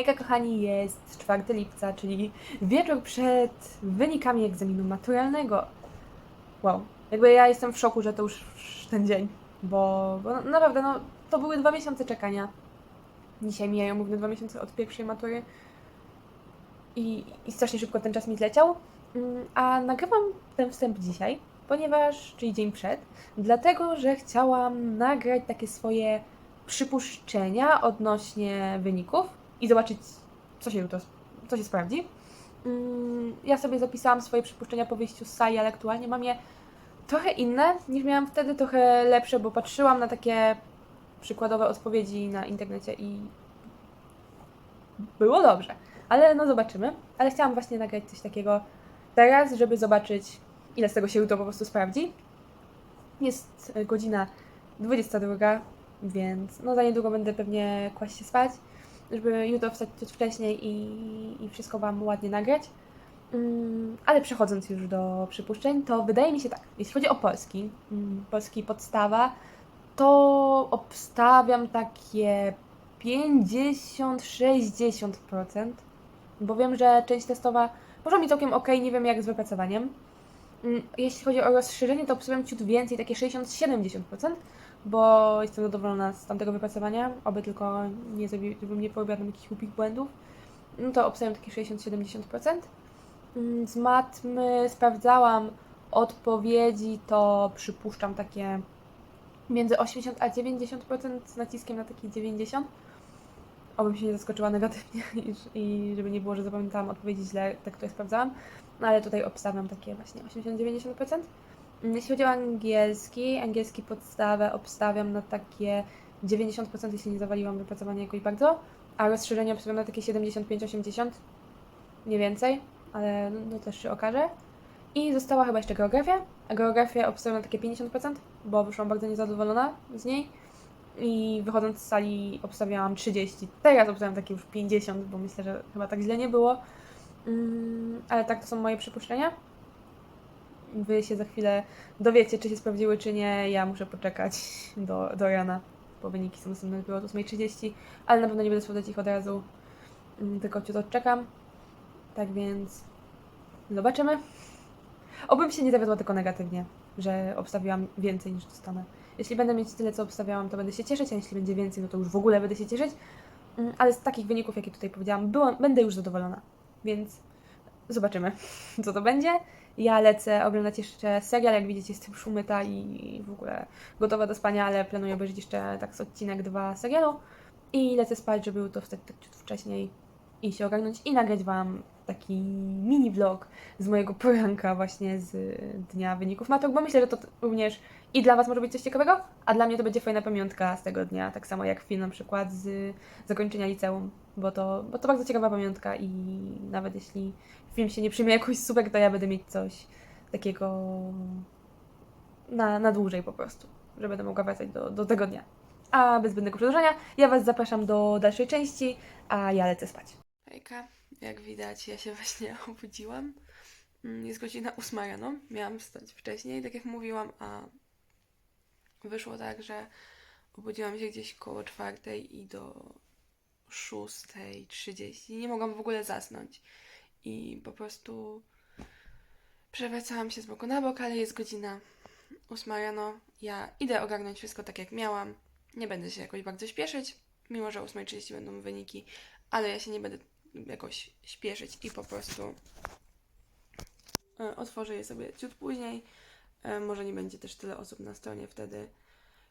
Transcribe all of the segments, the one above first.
Hejka kochani, jest 4 lipca, czyli wieczór przed wynikami egzaminu maturalnego. Wow, jakby ja jestem w szoku, że to już ten dzień, bo, bo naprawdę no, to były dwa miesiące czekania. Dzisiaj mijają równe dwa miesiące od pierwszej matury i, i strasznie szybko ten czas mi zleciał. Mm, A nagrywam ten wstęp dzisiaj, ponieważ, czyli dzień przed, dlatego, że chciałam nagrać takie swoje przypuszczenia odnośnie wyników i zobaczyć, co się jutro, co się sprawdzi. Mm, Ja sobie zapisałam swoje przypuszczenia po wyjściu z sali, ale aktualnie mam je trochę inne niż miałam wtedy, trochę lepsze, bo patrzyłam na takie przykładowe odpowiedzi na internecie i było dobrze. Ale no zobaczymy. Ale chciałam właśnie nagrać coś takiego teraz, żeby zobaczyć, ile z tego się jutro po prostu sprawdzi. Jest e, godzina 22, więc no za niedługo będę pewnie kłaść się spać, żeby jutro wstać coś wcześniej i, i wszystko Wam ładnie nagrać. Mm, Ale przechodząc już do przypuszczeń, to wydaje mi się tak, jeśli chodzi o polski, mm, polski podstawa, to obstawiam takie 50-60%, bo wiem, że część testowa poszła mi całkiem ok, nie wiem jak z wypracowaniem. Mm, Jeśli chodzi o rozszerzenie, to obstawiam ciut więcej, takie 60-70%, bo jestem zadowolona z tamtego wypracowania, oby tylko nie zrobi, żebym nie jakichś głupich błędów. No to obstawiam takie 60-70%. Mm, Z matmy sprawdzałam odpowiedzi, to przypuszczam takie między 80 a 90% z naciskiem na taki 90. Obym się nie zaskoczyła negatywnie i, żeby nie było, że zapamiętałam odpowiedzi źle, te, które sprawdzałam. No ale tutaj obstawiam takie właśnie 80-90%. Jeśli chodzi o angielski, angielski podstawę obstawiam na takie 90%, jeśli nie zawaliłam wypracowania jakoś bardzo, a rozszerzenie obstawiam na takie 75-80, nie więcej, ale no, też się okaże. I została chyba jeszcze geografia. Geografię obstawiam na takie 50%, bo wyszłam bardzo niezadowolona z niej. I wychodząc z sali obstawiałam 30. Teraz obstawiam takie już 50, bo myślę, że chyba tak źle nie było. Mm, ale tak to są moje przypuszczenia. Wy się za chwilę dowiecie, czy się sprawdziły, czy nie. Ja muszę poczekać do, do rana, bo wyniki są dostępne dopiero od 8.30, ale na pewno nie będę sprawdzać ich od razu, mm, tylko ciut odczekam. Tak więc zobaczymy. Obym się nie zawiodła tylko negatywnie, że obstawiłam więcej niż dostanę. Jeśli będę mieć tyle, co obstawiałam, to będę się cieszyć, a jeśli będzie więcej, no to już w ogóle będę się cieszyć. Mm, Ale z takich wyników, jakie tutaj powiedziałam, byłam, będę już zadowolona. Więc zobaczymy, co to będzie. Ja lecę oglądać jeszcze serial, jak widzicie, jestem już i w ogóle gotowa do spania, ale planuję obejrzeć jeszcze tak z odcinek dwa serialu. I lecę spać, żeby jutro wstać tak ciut wcześniej i się ogarnąć i nagrać Wam taki mini vlog z mojego poranka właśnie z dnia wyników matur, bo myślę, że to również i dla Was może być coś ciekawego, a dla mnie to będzie fajna pamiątka z tego dnia, tak samo jak film na przykład z zakończenia liceum, bo to, bo to bardzo ciekawa pamiątka i nawet jeśli film się nie przyjmie jakoś super, to ja będę mieć coś takiego na, na dłużej po prostu, że będę mogła wracać do, do tego dnia. A bez zbędnego przedłużania, ja Was zapraszam do dalszej części, a ja lecę spać. Hejka, jak widać, ja się właśnie obudziłam. Mm, Jest godzina 8 rano. Miałam wstać wcześniej, tak jak mówiłam, a wyszło tak, że obudziłam się gdzieś koło czwartej i do 6.30. Nie mogłam w ogóle zasnąć. I po prostu przewracałam się z boku na bok, ale jest godzina 8 rano. Ja idę ogarnąć wszystko tak jak miałam. Nie będę się jakoś bardzo śpieszyć, mimo że o 8.30 będą wyniki, ale ja się nie będę jakoś śpieszyć i po prostu e, otworzę je sobie ciut później. E, Może nie będzie też tyle osób na stronie wtedy,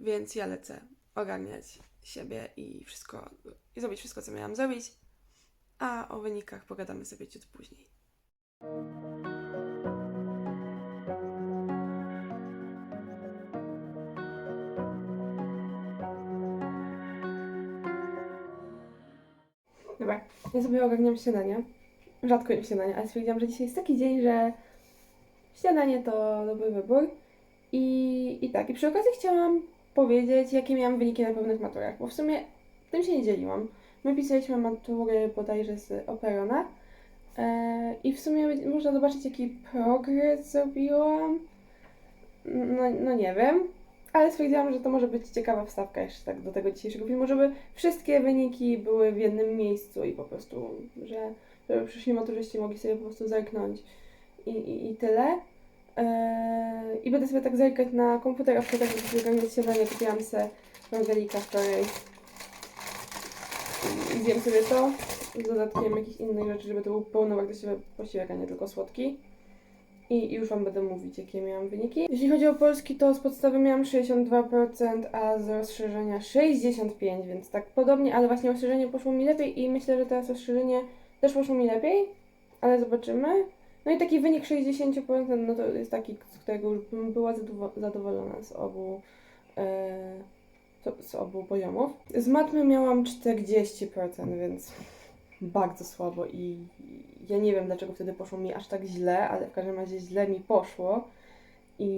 więc ja lecę ogarniać siebie i wszystko, i zrobić wszystko, co miałam zrobić, a o wynikach pogadamy sobie ciut później. Dobra, ja sobie ogarniam śniadanie. Rzadko jem śniadanie, ale stwierdziłam, że dzisiaj jest taki dzień, że śniadanie to dobry wybór. I, I tak, i przy okazji chciałam powiedzieć, jakie miałam wyniki na pewnych maturach, bo w sumie tym się nie dzieliłam. My pisaliśmy matury bodajże z Operona e, i w sumie można zobaczyć, jaki progres zrobiłam. No, no nie wiem. Ale stwierdziłam, że to może być ciekawa wstawka jeszcze tak do tego dzisiejszego filmu, żeby wszystkie wyniki były w jednym miejscu i po prostu, że żeby przyszli maturzyści mogli sobie po prostu zerknąć i, i, i tyle. Eee, I będę sobie tak zerkać na komputerach, w tak żeby sobie ogarniać śniadanie. Kupiłam sobie rogalika wczoraj i zjem sobie to z dodatkiem jakichś innych rzeczy, żeby to był pełnowartościowy posiłek, a nie tylko słodki. I już Wam będę mówić, jakie miałam wyniki. Jeśli chodzi o polski, to z podstawy miałam 62%, a z rozszerzenia 65%, więc tak podobnie, ale właśnie rozszerzenie poszło mi lepiej i myślę, że teraz rozszerzenie też poszło mi lepiej, ale zobaczymy. No i taki wynik 60%, no to jest taki, z którego już bym była zadowo- zadowolona z obu, e, z- obu poziomów. Z matmy miałam 40%, więc bardzo słabo i ja nie wiem dlaczego wtedy poszło mi aż tak źle, ale w każdym razie źle mi poszło. I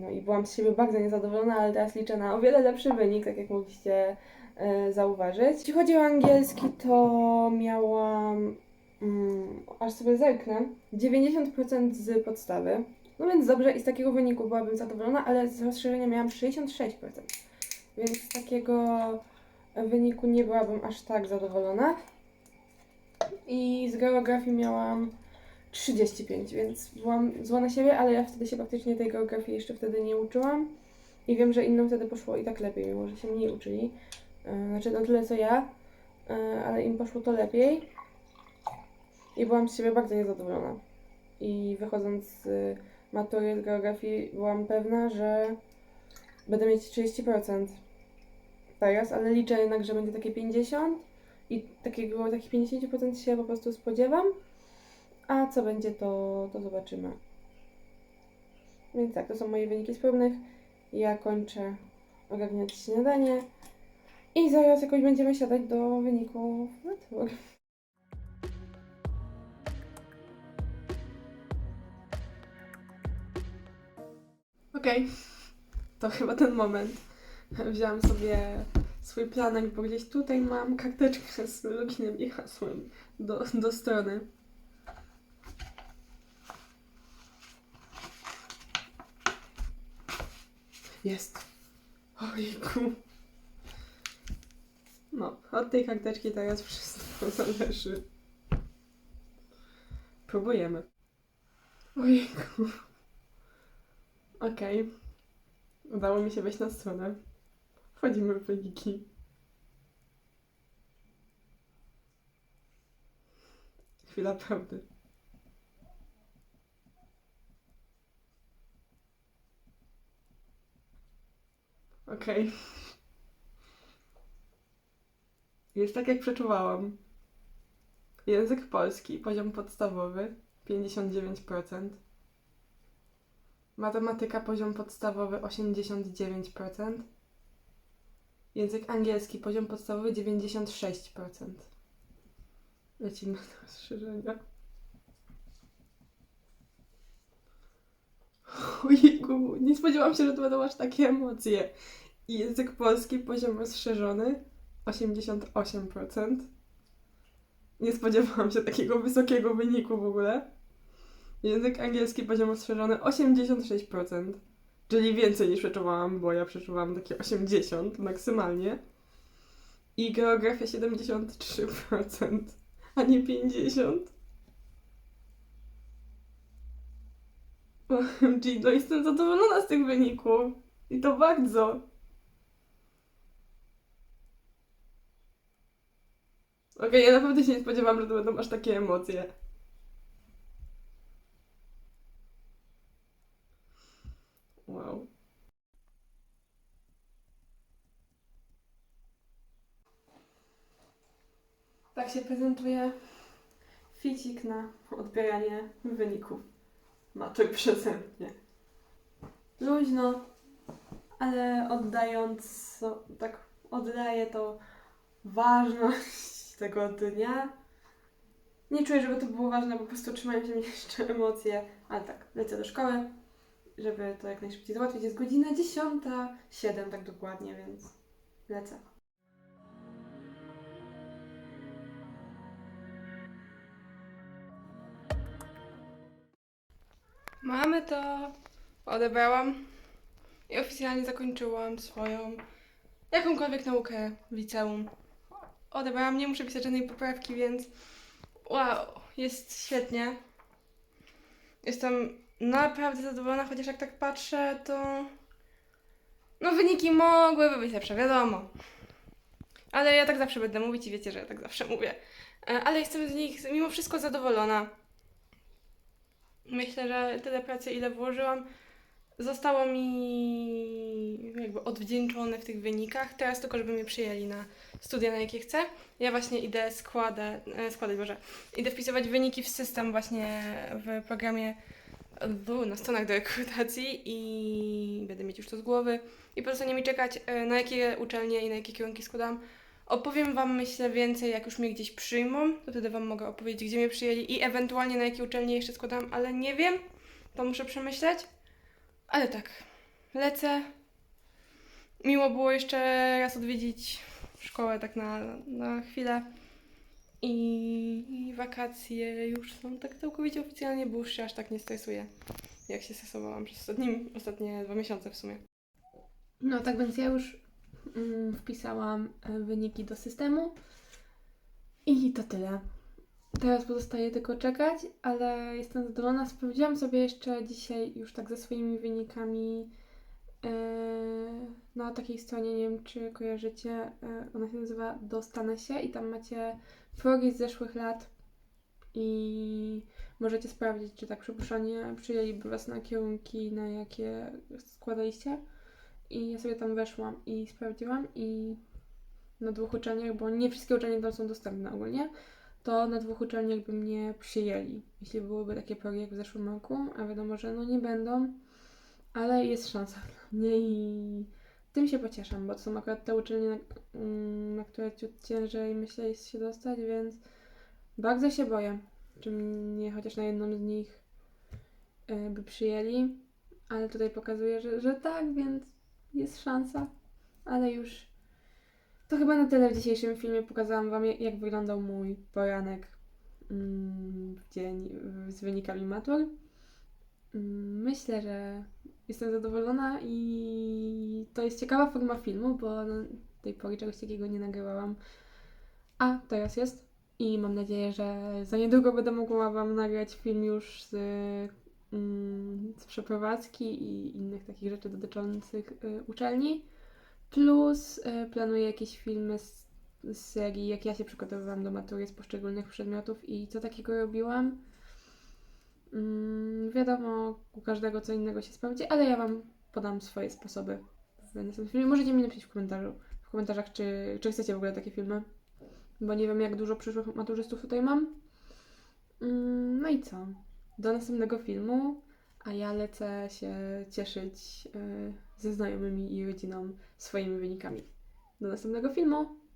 no, I byłam z siebie bardzo niezadowolona, ale teraz liczę na o wiele lepszy wynik, tak jak mogliście e, zauważyć. Jeśli chodzi o angielski, to miałam, mm, aż sobie zerknę, 90% z podstawy. No więc dobrze i z takiego wyniku byłabym zadowolona, ale z rozszerzenia miałam 66%. Więc z takiego wyniku nie byłabym aż tak zadowolona. I z geografii miałam 35, więc byłam zła na siebie, ale ja wtedy się praktycznie tej geografii jeszcze wtedy nie uczyłam. I wiem, że innym wtedy poszło i tak lepiej, mimo że się mniej uczyli. Yy, Znaczy, no tyle co ja, yy, ale im poszło to lepiej. I byłam z siebie bardzo niezadowolona. I wychodząc z matury z geografii, byłam pewna, że będę mieć 30% teraz, ale liczę jednak, że będzie takie 50% i takiego, takich 50% się po prostu spodziewam, a co będzie, to, to zobaczymy. Więc tak, to są moje wyniki z próbnych. Ja kończę ogarniać śniadanie i zaraz jakoś będziemy siadać do wyników matur. Okej, to chyba ten moment. Wziąłam sobie swój planek, bo gdzieś tutaj mam karteczkę z loginem i hasłem do, do strony. Jest. Ojku. No, od tej karteczki teraz wszystko zależy. Próbujemy. Ojku. Okej. Udało mi się wejść na stronę. Wchodzimy w wyniki. Chwila prawdy. Okej. Jest tak jak przeczuwałam. Język polski, poziom podstawowy 59%. Matematyka, poziom podstawowy 89%. Język angielski, poziom podstawowy 96%. Lecimy do rozszerzenia. Ojejku, nie spodziewałam się, że to będą aż takie emocje. Język polski, poziom rozszerzony 88%. Nie spodziewałam się takiego wysokiego wyniku w ogóle. Język angielski, poziom rozszerzony 86%. Czyli więcej niż przeczuwałam, bo ja przeczuwałam takie 80 maksymalnie. I geografia 73%, a nie 50%. OMG, no jestem zadowolona z tych wyników. I to bardzo. Okej, ja naprawdę się nie spodziewałam, że to będą aż takie emocje. Wow. Tak się prezentuje ficik na odbieranie wyników matur przeze mnie. Luźno, ale oddając, tak oddaję to ważność tego dnia. Nie czuję, żeby to było ważne, po prostu trzymają się mnie jeszcze emocje, ale tak, lecę do szkoły żeby to jak najszybciej załatwić. Jest godzina 10.07 tak dokładnie, więc lecę. Mamy to. Odebrałam. i oficjalnie zakończyłam swoją jakąkolwiek naukę w liceum. Odebrałam, nie muszę pisać żadnej poprawki, więc wow, jest świetnie. Jestem naprawdę zadowolona, chociaż jak tak patrzę, to no wyniki mogłyby być lepsze, wiadomo. Ale ja tak zawsze będę mówić i wiecie, że ja tak zawsze mówię. E, Ale jestem z nich mimo wszystko zadowolona. Myślę, że tyle pracy, ile włożyłam, zostało mi jakby odwdzięczone w tych wynikach. Teraz tylko, żeby mnie przyjęli na studia, na jakie chcę. Ja właśnie idę składę, e, składać, Boże, idę wpisywać wyniki w system właśnie w programie na stronach do rekrutacji i będę mieć już to z głowy. I pozostanie mi czekać, e, na jakie uczelnie i na jakie kierunki składam. Opowiem Wam, myślę, więcej, jak już mnie gdzieś przyjmą, to wtedy Wam mogę opowiedzieć, gdzie mnie przyjęli i ewentualnie na jakie uczelnie jeszcze składam, ale nie wiem, to muszę przemyśleć. Ale tak, lecę. Miło było jeszcze raz odwiedzić szkołę tak na, na chwilę. I, wakacje już są tak całkowicie oficjalnie, bo już się aż tak nie stresuję, jak się stresowałam przez ostatnim, ostatnie dwa miesiące w sumie. No tak więc ja już wpisałam e, wyniki do systemu i to tyle. Teraz pozostaje tylko czekać, ale jestem zadowolona. Sprawdziłam sobie jeszcze dzisiaj już tak ze swoimi wynikami e, na takiej stronie, nie wiem czy kojarzycie, e, ona się nazywa Dostanę się i tam macie progi z zeszłych lat i możecie sprawdzić, czy tak przypuszczalnie przyjęliby Was na kierunki, na jakie składaliście. I ja sobie tam weszłam i sprawdziłam i na dwóch uczelniach, bo nie wszystkie uczelnie tam są dostępne ogólnie, to na dwóch uczelniach by mnie przyjęli, jeśli byłyby takie progi jak w zeszłym roku, a wiadomo, że no nie będą, ale jest szansa dla mnie i tym się pocieszam, bo to są akurat te uczelnie, na, mm, na które ciut ciężej myślę jest się dostać, więc bardzo się boję, czy mnie chociaż na jedną z nich y, by przyjęli, ale tutaj pokazuje, że, że tak, więc jest szansa, ale już to chyba na tyle w dzisiejszym filmie. Pokazałam Wam, jak wyglądał mój poranek mm, w dzień z wynikami matur. Mm, Myślę, że jestem zadowolona i to jest ciekawa forma filmu, bo do tej pory czegoś takiego nie nagrywałam. A teraz jest i mam nadzieję, że za niedługo będę mogła Wam nagrać film już z z przeprowadzki i innych takich rzeczy dotyczących y, uczelni. Plus y, planuję jakieś filmy z, z serii, jak ja się przygotowywałam do matury z poszczególnych przedmiotów i co takiego robiłam. Mm, wiadomo, u każdego co innego się sprawdzi, ale ja Wam podam swoje sposoby w następnym filmie. Możecie mi napisać w komentarzu, w komentarzach, czy, czy chcecie w ogóle takie filmy, bo nie wiem jak dużo przyszłych maturzystów tutaj mam. Mm, no i co? Do następnego filmu, a ja lecę się cieszyć y, ze znajomymi i rodziną swoimi wynikami. Do następnego filmu!